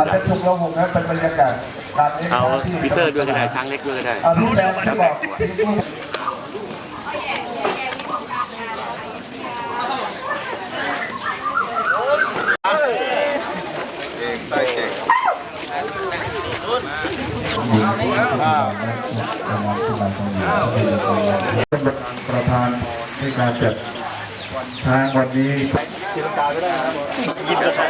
อาจจะชุมละหงนะเป็นบรรยากาศการนี้เอาปีเตอร์ด้วยก็ได้ช้างเล็กด้วยก็ได้เอาพี่แดงที่บอกที่พูดเป็นประธานในการจัดทางวันนี้ยินก็ใส่ได้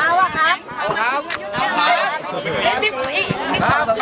เอาอะครับ เอาครับ เอาครับ